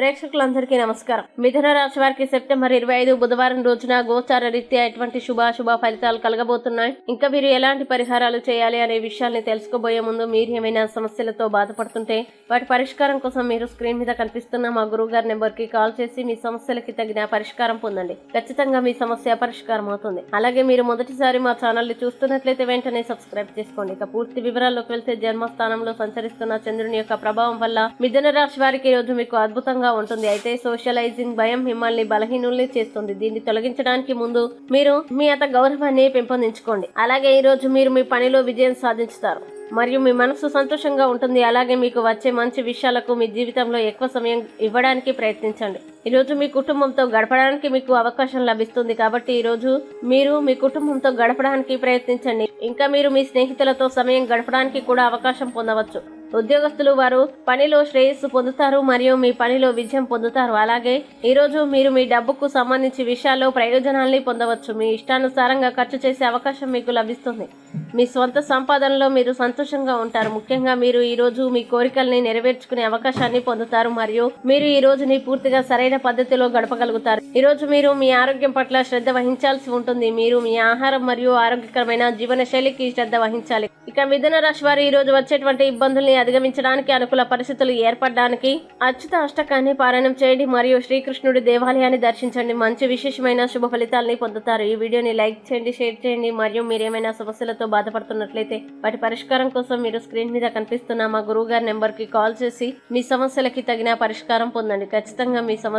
ప్రేక్షకులందరికీ నమస్కారం. మిథున రాశి వారికి సెప్టెంబర్ ఇరవై ఐదు బుధవారం రోజున గోచార రీత్యా ఎటువంటి శుభాశుభ ఫలితాలు కలగబోతున్నాయి? ఇంకా మీరు ఎలాంటి పరిహారాలు చేయాలి అనే విషయాల్ని తెలుసుకోబోయే ముందు మీరు ఏమైనా సమస్యలతో బాధపడుతుంటే వాటి పరిష్కారం కోసం మీరు స్క్రీన్ మీద కనిపిస్తున్న మా గురువు గారి నెంబర్కి కాల్ చేసి మీ సమస్యలకి తగిన పరిష్కారం పొందండి. ఖచ్చితంగా మీ సమస్య పరిష్కారం అవుతుంది. అలాగే మీరు మొదటిసారి మా ఛానల్ని చూస్తున్నట్లయితే వెంటనే సబ్స్క్రైబ్ చేసుకోండి. ఇక పూర్తి వివరాల్లోకి వెళ్తే జన్మస్థానంలో సంచరిస్తున్న చంద్రుని యొక్క ప్రభావం వల్ల మిథున రాశి వారికి ఈ రోజు మీకు అద్భుతంగా ఉంటుంది. అయితే సోషలైజింగ్ భయం మిమ్మల్ని బలహీనుల్ని చేస్తుంది. దీన్ని తొలగించడానికి ముందు మీరు మీ అత గౌరవాన్ని పెంపొందించుకోండి. అలాగే ఈరోజు మీరు మీ పనిలో విజయం సాధించుతారు. మరియు మీ మనసు సంతోషంగా ఉంటుంది. అలాగే మీకు వచ్చే మంచి విషయాలకు మీ జీవితంలో ఎక్కువ సమయం ఇవ్వడానికి ప్రయత్నించండి. ఈరోజు మీ కుటుంబంతో గడపడానికి మీకు అవకాశం లభిస్తుంది కాబట్టి ఈ రోజు మీరు మీ కుటుంబంతో గడపడానికి ప్రయత్నించండి. ఇంకా మీరు మీ స్నేహితులతో సమయం గడపడానికి కూడా అవకాశం పొందవచ్చు. ఉద్యోగస్తులు వారు పనిలో శ్రేయస్సు పొందుతారు మరియు మీ పనిలో విజయం పొందుతారు. అలాగే ఈరోజు మీరు మీ డబ్బుకు సంబంధించి విషయాల్లో ప్రయోజనాల్ని పొందవచ్చు. మీ ఇష్టానుసారంగా ఖర్చు చేసే అవకాశం మీకు లభిస్తుంది. మీ స్వంత సంపాదనలో మీరు సంతోషంగా ఉంటారు. ముఖ్యంగా మీరు ఈరోజు మీ కోరికల్ని నెరవేర్చుకునే అవకాశాన్ని పొందుతారు మరియు మీరు ఈ రోజుని పూర్తిగా సరైన పద్ధతిలో గడపగలుగుతారు. ఈ రోజు మీరు మీ ఆరోగ్యం పట్ల శ్రద్ధ వహించాల్సి ఉంటుంది. మీరు మీ ఆహారం మరియు ఆరోగ్యకరమైన జీవన శైలికి శ్రద్ధ వహించాలి. ఇక మిథున రాశి వారు ఈ రోజు వచ్చేటువంటి ఇబ్బందుల్ని అధిగమించడానికి అనుకూల పరిస్థితులు ఏర్పడడానికి అచ్యుత అష్టకాన్ని పారాయణం చేయండి మరియు శ్రీకృష్ణుడి దేవాలయాన్ని దర్శించండి. మంచి విశేషమైన శుభ ఫలితాలని పొందుతారు. ఈ వీడియోని లైక్ చేయండి షేర్ చేయండి మరియు మీరు ఏమైనా సమస్యలతో బాధపడుతున్నట్లయితే వాటి పరిష్కారం కోసం మీరు స్క్రీన్ మీద కనిపిస్తున్న మా గురువు గారి నెంబర్కి కాల్ చేసి మీ సమస్యలకి తగిన పరిష్కారం పొందండి. ఖచ్చితంగా మీ సమస్య